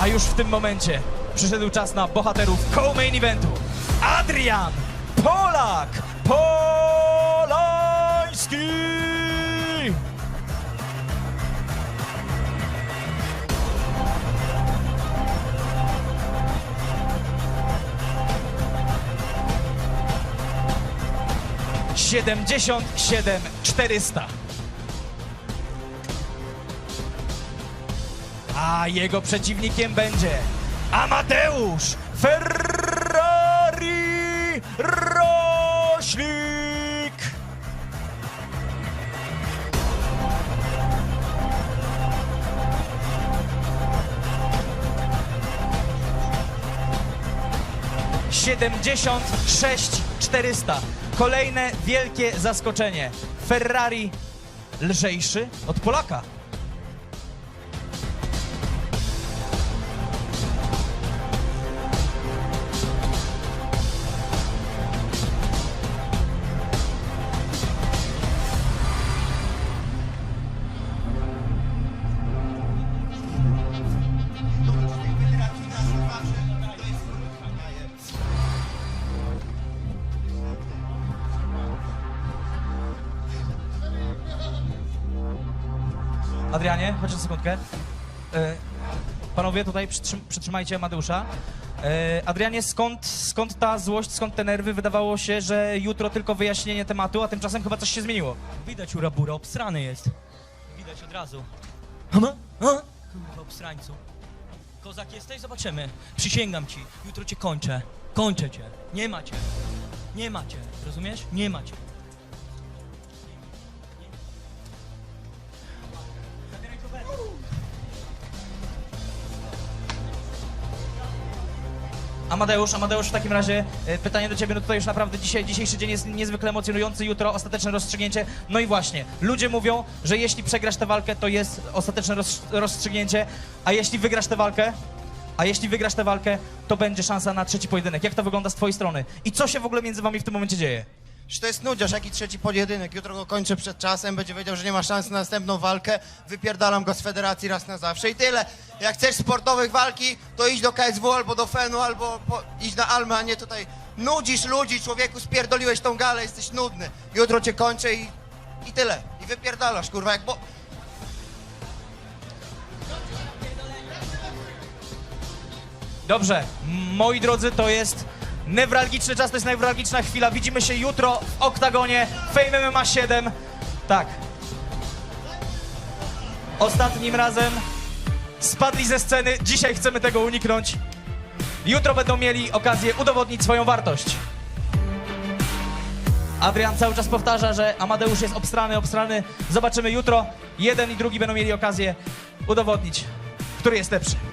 A już w tym momencie przyszedł czas na bohaterów co-main eventu. Adrian Polak Polański! Siedemdziesiąt siedem czterysta. A jego przeciwnikiem będzie Amateusz Ferrari Roślik. Siedemdziesiąt sześć czterysta. Kolejne wielkie zaskoczenie. Ferrari lżejszy od Polaka. Adrianie, chodź na sekundkę. E, panowie, tutaj przytrzym, przytrzymajcie Amadeusza. E, Adrianie, skąd, skąd ta złość, skąd te nerwy? Wydawało się, że jutro tylko wyjaśnienie tematu, a tymczasem chyba coś się zmieniło. Widać urabura, obsrany jest. Widać od razu. Hama? A? Kurwa, obsrańcu. Kozak jesteś? Zobaczymy. Przysięgam ci, jutro cię kończę. Kończę cię. Nie macie. Nie macie. Rozumiesz? Nie macie. Amadeusz, Amadeusz, w takim razie e, pytanie do ciebie, no tutaj już naprawdę dzisiaj, dzisiejszy dzień jest niezwykle emocjonujący, jutro ostateczne rozstrzygnięcie. No i właśnie, ludzie mówią, że jeśli przegrasz tę walkę, to jest ostateczne roz, rozstrzygnięcie, a jeśli wygrasz tę walkę, a jeśli wygrasz tę walkę, to będzie szansa na trzeci pojedynek. Jak to wygląda z twojej strony? I co się w ogóle między wami w tym momencie dzieje? Że to jest nudziarz, jaki trzeci pojedynek. Jutro go kończę przed czasem, będzie wiedział, że nie ma szans na następną walkę. Wypierdalam go z federacji raz na zawsze i tyle. Jak chcesz sportowych walki, to idź do KSW albo do Fenu, albo po, idź na Almę, a nie tutaj. Nudzisz ludzi, człowieku, spierdoliłeś tą galę, jesteś nudny. Jutro cię kończę i, i tyle. I wypierdalasz, kurwa, jak bo... Dobrze, moi drodzy, to jest newralgiczny czas, to jest newralgiczna chwila. Widzimy się jutro w oktagonie Fame MMA 7. Tak. Ostatnim razem spadli ze sceny, dzisiaj chcemy tego uniknąć. Jutro będą mieli okazję udowodnić swoją wartość. Adrian cały czas powtarza, że Amadeusz jest obstrany, obstrany. Zobaczymy jutro. Jeden i drugi będą mieli okazję udowodnić, który jest lepszy.